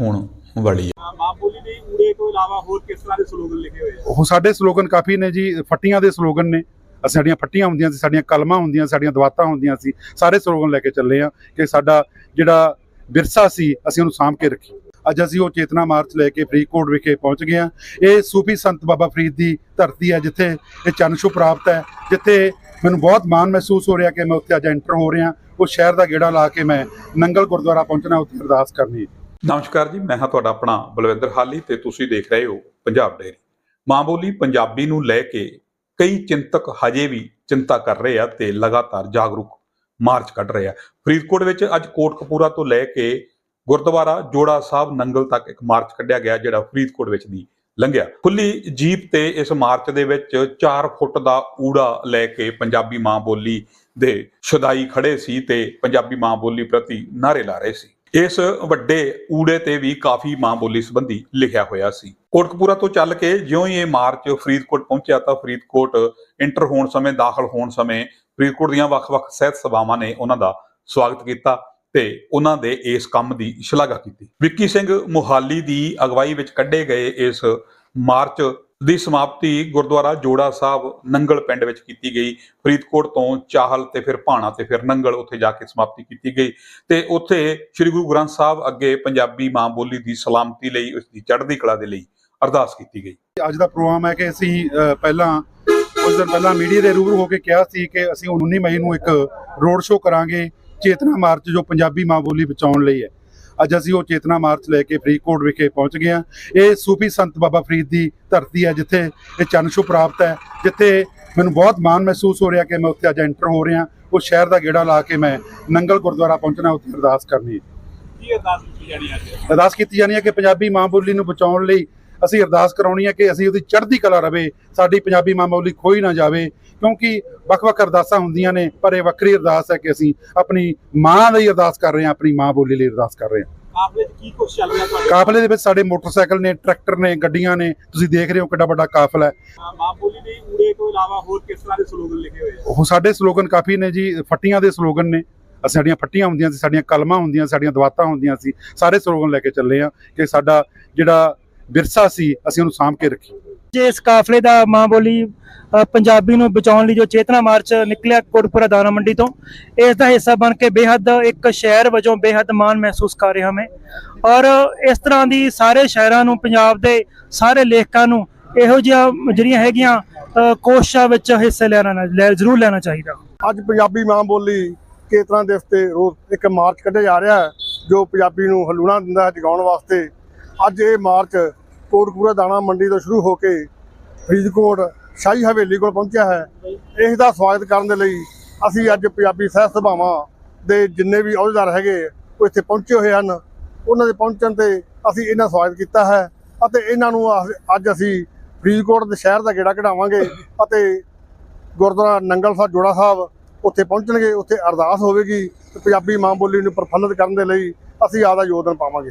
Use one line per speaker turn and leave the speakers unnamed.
ਹੋਣ ਵਾਲੀ ਹੈ।
ਮਾਂ ਬੋਲੀ ਦੇ ਊੜੇ ਤੋਂ ਇਲਾਵਾ ਹੋਰ ਕਿਸ ਤਰ੍ਹਾਂ ਦੇ ਸਲੋਗਨ ਲਿਖੇ ਹੋਏ ਆ?
ਉਹ ਸਾਡੇ ਸਲੋਗਨ ਕਾਫੀ ਨੇ ਜੀ ਫੱਟੀਆਂ ਦੇ ਸਲੋਗਨ ਨੇ। ਅਸੀਂ ਸਾਡੀਆਂ ਫੱਟੀਆਂ ਹੁੰਦੀਆਂ ਸੀ ਸਾਡੀਆਂ ਕਲਮਾਂ ਹੁੰਦੀਆਂ ਸਾਡੀਆਂ ਦਵਾਤਾਂ ਹੁੰਦੀਆਂ ਸੀ ਸਾਰੇ ਸਲੋਗਨ ਲੈ ਕੇ ਚੱਲੇ ਆ ਕਿ ਸਾਡਾ ਜਿਹੜਾ ਵਿਰਸਾ ਸੀ ਅਸੀਂ ਉਹਨੂੰ ਸਾਂਭ ਕੇ ਰੱਖੀ। ਅੱਜ ਅਸੀਂ ਉਹ ਚੇਤਨਾ ਮਾਰਚ ਲੈ ਕੇ ਫਰੀਦਕੋਟ ਵਿਖੇ ਪਹੁੰਚ ਗਏ ਆ। ਇਹ ਸੂਫੀ ਸੰਤ ਬਾਬਾ ਫਰੀਦ ਦੀ ਧਰਤੀ ਹੈ ਜਿੱਥੇ ਇਹ ਚਰਨ ਛੁਹ ਪ੍ਰਾਪਤ ਹੈ ਜਿੱਥੇ ਮੈਨੂੰ ਬਹੁਤ ਮਾਣ ਮਹਿਸੂਸ ਹੋ ਰਿਹਾ ਕਿ ਮੈਂ ਉੱਥੇ ਅੱਜ ਐਂਟਰ ਹੋ ਰਿਹਾ। ਉਹ ਸ਼ਹਿਰ ਦਾ ਗੇੜਾ ਲਾ ਕੇ ਮੈਂ ਨੰਗਲ ਗੁਰਦੁਆਰਾ ਪਹੁੰਚਣਾ ਉੱਥੇ ਅਰਦਾਸ ਕਰਨੀ ਹੈ।
ਨਮਸਕਾਰ ਜੀ, ਮੈਂ ਹਾਂ ਤੁਹਾਡਾ ਆਪਣਾ ਬਲਵਿੰਦਰ ਹਾਲੀ ਤੇ ਤੁਸੀਂ ਦੇਖ ਰਹੇ ਹੋ ਪੰਜਾਬ ਡੇਰੀ ਮਾਂ ਬੋਲੀ ਪੰਜਾਬੀ ਨੂੰ ਲੈ ਕੇ ਕਈ ਚਿੰਤਕ ਹਜੇ ਵੀ ਚਿੰਤਾ ਕਰ ਰਹੇ ਆ ਤੇ ਲਗਾਤਾਰ ਜਾਗਰੂਕ ਮਾਰਚ ਕੱਢ ਰਹੇ ਆ। ਫਰੀਦਕੋਟ ਵਿੱਚ ਅੱਜ ਕੋਟਕਪੂਰਾ ਤੋਂ ਲੈ ਕੇ ਗੁਰਦੁਆਰਾ ਜੋੜਾ ਸਾਹਿਬ ਨੰਗਲ ਤੱਕ ਇੱਕ ਮਾਰਚ ਕੱਢਿਆ ਗਿਆ, ਜਿਹੜਾ ਫਰੀਦਕੋਟ ਵਿੱਚ ਦੀ ਲੰਘਿਆ। ਖੁੱਲੀ ਜੀਪ ਤੇ ਇਸ ਮਾਰਚ ਦੇ ਵਿੱਚ 4 ਫੁੱਟ ਦਾ ਊੜਾ ਲੈ ਕੇ ਪੰਜਾਬੀ ਮਾਂ ਬੋਲੀ ਦੇ ਸ਼ੁਦਾਈ ਖੜੇ ਸੀ ਤੇ ਪੰਜਾਬੀ ਮਾਂ ਬੋਲੀ ਪ੍ਰਤੀ ਨਾਰੇ ਲਾ ਰਹੇ ਸੀ। ਇਸ ਵੱਡੇ ਊੜੇ ਤੇ ਵੀ ਕਾਫੀ ਮਾਂ ਬੋਲੀ ਸੰਬੰਧੀ ਲਿਖਿਆ ਹੋਇਆ ਸੀ। ਕੋਟਕਪੂਰਾ ਤੋਂ ਚੱਲ ਕੇ ਜਿਉਂ ਹੀ ਇਹ ਮਾਰਚ ਫਰੀਦਕੋਟ ਪਹੁੰਚਿਆ ਤਾਂ ਫਰੀਦਕੋਟ ਇੰਟਰ ਹੋਣ ਸਮੇਂ, ਦਾਖਲ ਹੋਣ ਸਮੇਂ ਫਰੀਦਕੋਟ ਦੀਆਂ ਵੱਖ-ਵੱਖ ਸਿਹਤ ਸਭਾਵਾਂ ਨੇ ਉਹਨਾਂ ਦਾ ਸਵਾਗਤ ਕੀਤਾ ਤੇ ਉਹਨਾਂ ਦੇ ਇਸ ਕੰਮ ਦੀ ਸ਼ਲਾਘਾ ਕੀਤੀ। ਵਿੱਕੀ ਸਿੰਘ ਮੁਹਾਲੀ ਦੀ ਅਗਵਾਈ ਵਿੱਚ ਕੱਢੇ ਗਏ ਇਸ ਮਾਰਚ ਦੀ ਸਮਾਪਤੀ ਗੁਰਦੁਆਰਾ ਜੋੜਾ ਸਾਹਿਬ ਨੰਗਲ ਪਿੰਡ ਵਿੱਚ ਕੀਤੀ ਗਈ। ਫਰੀਦਕੋਟ ਤੋਂ ਚਾਹਲ ਤੇ ਫਿਰ ਭਾਣਾ ਤੇ ਫਿਰ ਨੰਗਲ ਉੱਥੇ ਜਾ ਕੇ ਸਮਾਪਤੀ ਕੀਤੀ ਗਈ ਤੇ ਉੱਥੇ ਸ੍ਰੀ ਗੁਰੂ ਗ੍ਰੰਥ ਸਾਹਿਬ ਅੱਗੇ ਪੰਜਾਬੀ ਮਾਂ ਬੋਲੀ ਦੀ ਸਲਾਮਤੀ ਲਈ, ਉਸ ਦੀ ਚੜ੍ਹਦੀ ਕਲਾ ਦੇ ਲਈ ਅਰਦਾਸ ਕੀਤੀ ਗਈ।
ਅੱਜ ਦਾ ਪ੍ਰੋਗਰਾਮ ਹੈ ਕਿ ਅਸੀਂ ਪਹਿਲਾਂ, ਕੁਝ ਦਿਨ ਪਹਿਲਾਂ ਮੀਡੀਆ ਦੇ ਰੂਬਰੂ ਹੋ ਕੇ ਕਿਹਾ ਸੀ ਕਿ ਅਸੀਂ 19 ਮਈ ਨੂੰ ਇੱਕ ਰੋਡ ਸ਼ੋਅ ਕਰਾਂਗੇ, ਚੇਤਨਾ ਮਾਰਚ ਜੋ ਪੰਜਾਬੀ ਮਾਂ ਬੋਲੀ ਬਚਾਉਣ ਲਈ ਹੈ। ਅੱਜ ਅਸੀਂ ਉਹ ਚੇਤਨਾ ਮਾਰਚ ਲੈ ਕੇ ਫਰੀਦਕੋਟ ਵਿਖੇ ਪਹੁੰਚ ਗਏ ਹਾਂ। ਇਹ ਸੂਫੀ ਸੰਤ ਬਾਬਾ ਫਰੀਦ ਦੀ ਧਰਤੀ ਹੈ ਜਿੱਥੇ ਇਹ ਛੁਹ ਪ੍ਰਾਪਤ ਹੈ ਜਿੱਥੇ ਮੈਨੂੰ ਬਹੁਤ ਮਾਣ ਮਹਿਸੂਸ ਹੋ ਰਿਹਾ ਕਿ ਮੈਂ ਉੱਥੇ ਅੱਜ ਐਂਟਰ ਹੋ ਰਿਹਾ ਉਹ ਸ਼ਹਿਰ ਦਾ ਗੇੜਾ ਲਾ ਕੇ ਮੈਂ ਨੰਗਲ ਗੁਰਦੁਆਰਾ ਪਹੁੰਚਣਾ ਉੱਥੇ ਅਰਦਾਸ ਕਰਨੀ ਹੈ।
ਕੀ ਅਰਦਾਸ ਕੀਤੀ ਜਾਣੀ ਅੱਜ?
ਅਰਦਾਸ ਕੀਤੀ ਜਾਣੀ ਹੈ ਕਿ ਪੰਜਾਬੀ ਮਾਂ ਬੋਲੀ ਨੂੰ ਬਚਾਉਣ ਲਈ ਅਸੀਂ ਅਰਦਾਸ ਕਰਾਉਣੀ ਹੈ ਕਿ ਅਸੀਂ ਉਹਦੀ ਚੜ੍ਹਦੀ ਕਲਾ ਰਵੇ ਸਾਡੀ ਪੰਜਾਬੀ ਮਾਂ ਬੋਲੀ ਖੋਈ ਨਾ ਜਾਵੇ ਕਿਉਂਕਿ ਵੱਖ-ਵੱਖ ਅਰਦਾਸਾਂ ਹੁੰਦੀਆਂ ਨੇ ਪਰ ਇਹ ਵੱਖਰੀ ਅਰਦਾਸ ਹੈ ਕਿ ਅਸੀਂ ਆਪਣੀ ਮਾਂ ਲਈ ਅਰਦਾਸ ਕਰ ਰਹੇ ਹਾਂ ਆਪਣੀ ਮਾਂ ਬੋਲੀ ਲਈ ਅਰਦਾਸ ਕਰ ਰਹੇ ਹਾਂ।
ਕਾਫਲੇ 'ਚ ਕੀ ਕੁਛ ਚੱਲ ਰਿਹਾ ਤੁਹਾਡੇ?
ਕਾਫਲੇ ਦੇ ਵਿੱਚ ਸਾਡੇ ਮੋਟਰਸਾਈਕਲ ਨੇ ਟਰੈਕਟਰ ਨੇ ਗੱਡੀਆਂ ਨੇ ਤੁਸੀਂ ਦੇਖ ਰਹੇ ਹੋ ਕਿੱਡਾ ਵੱਡਾ ਕਾਫਲਾ ਹੈ।
ਮਾਂ- ਮਾਂ ਬੋਲੀ ਦੇ ਊੜੇ ਤੋਂ ਇਲਾਵਾ ਹੋਰ ਕਿਸ ਤਰ੍ਹਾਂ ਦੇ ਸਲੋਗਨ ਲਿਖੇ ਹੋਏ ਆ?
ਉਹ ਸਾਡੇ ਸਲੋਗਨ ਕਾਫੀ ਨੇ ਜੀ ਫੱਟੀਆਂ ਦੇ ਸਲੋਗਨ ਨੇ। ਅਸੀਂ ਸਾਡੀਆਂ ਫੱਟੀਆਂ ਹੁੰਦੀਆਂ ਸੀ ਸਾਡੀਆਂ ਕਲਮਾਂ ਹੁੰਦੀਆਂ ਸਾਡੀਆਂ ਦਵਾਤਾਂ ਹੁੰਦੀਆਂ ਸੀ ਸਾਰੇ ਸਲੋਗਨ ਲੈ ਕੇ ਚੱਲੇ ਆ ਕਿ ਸਾਡਾ ਜਿਹੜਾ ਵਿਰਸਾ ਸੀ ਅਸੀਂ ਉਹਨੂੰ ਸਾਂਭ ਕੇ ਰੱਖੀ
ਜੇ ਇਸ ਕਾਫਲੇ ਦਾ ਮਾਂ ਬੋਲੀ ਪੰਜਾਬੀ ਨੂੰ ਬਚਾਉਣ ਲਈ ਜੋ ਚੇਤਨਾ ਮਾਰਚ ਨਿਕਲਿਆ ਕੋਟਪੁਰਾ ਦਾਣਾ ਮੰਡੀ ਤੋਂ, ਇਸ ਦਾ ਹਿੱਸਾ ਬਣ ਕੇ ਬੇਹੱਦ ਇੱਕ ਸ਼ਹਿਰ ਵਜੋਂ ਬੇਹੱਦ ਮਾਣ ਮਹਿਸੂਸ ਕਰ ਰਿਹਾ ਮੈਂ। ਔਰ ਇਸ ਤਰ੍ਹਾਂ ਦੀ ਸਾਰੇ ਸ਼ਹਿਰਾਂ ਨੂੰ, ਪੰਜਾਬ ਦੇ ਸਾਰੇ ਲੇਖਕਾਂ ਨੂੰ ਇਹੋ ਜਿਹੀਆਂ ਜਿਹੜੀਆਂ ਹੈਗੀਆਂ ਕੋਸ਼ਿਸ਼ਾਂ ਵਿੱਚ ਹਿੱਸਾ ਲੈਣਾ ਜ਼ਰੂਰ ਲੈਣਾ ਚਾਹੀਦਾ।
ਅੱਜ ਪੰਜਾਬੀ ਮਾਂ ਬੋਲੀ ਕੇਤਨਾ ਦਿਵਸ ਤੇ ਰੋਜ਼ ਇੱਕ ਮਾਰਚ ਕੱਢਿਆ ਜਾ ਰਿਹਾ ਹੈ, ਜੋ ਪੰਜਾਬੀ ਨੂੰ ਹਲੂਣਾ ਦਿੰਦਾ ਹੈ ਜਗਾਉਣ ਵਾਸਤੇ। ਅੱਜ ਇਹ ਮਾਰਚ ਕੋਟਕਪੂਰਾ ਦਾਣਾ ਮੰਡੀ ਤੋਂ ਸ਼ੁਰੂ ਹੋ ਕੇ ਫਰੀਦਕੋਟ ਸ਼ਾਹੀ ਹਵੇਲੀ ਕੋਲ ਪਹੁੰਚਿਆ ਹੈ। ਇਸ ਦਾ ਸਵਾਗਤ ਕਰਨ ਦੇ ਲਈ ਅਸੀਂ ਅੱਜ ਪੰਜਾਬੀ ਸਹਿਤ ਸਭਾਵਾਂ ਦੇ ਜਿੰਨੇ ਵੀ ਅਹੁਦੇਦਾਰ ਹੈਗੇ ਉਹ ਇੱਥੇ ਪਹੁੰਚੇ ਹੋਏ ਹਨ। ਉਹਨਾਂ ਦੇ ਪਹੁੰਚਣ ਤੇ ਅਸੀਂ ਇਹਨਾਂ ਸਵਾਗਤ ਕੀਤਾ ਹੈ ਅਤੇ ਇਹਨਾਂ ਨੂੰ ਅਸ- ਅੱਜ ਅਸੀਂ ਫਰੀਦਕੋਟ ਦੇ ਸ਼ਹਿਰ ਦਾ ਗੇੜਾ ਕਢਾਵਾਂਗੇ ਅਤੇ ਗੁਰਦੁਆਰਾ ਨੰਗਲ ਸਾਹਿਬ ਜੋੜਾ ਸਾਹਿਬ ਉੱਥੇ ਪਹੁੰਚਣਗੇ। ਉੱਥੇ ਅਰਦਾਸ ਹੋਵੇਗੀ ਤੇ ਪੰਜਾਬੀ ਮਾਂ ਬੋਲੀ ਨੂੰ ਪ੍ਰਫੁੱਲਤ ਕਰਨ ਦੇ ਲਈ ਅਸੀਂ ਆਪਦਾ ਯੋਗਦਾਨ ਪਾਵਾਂਗੇ।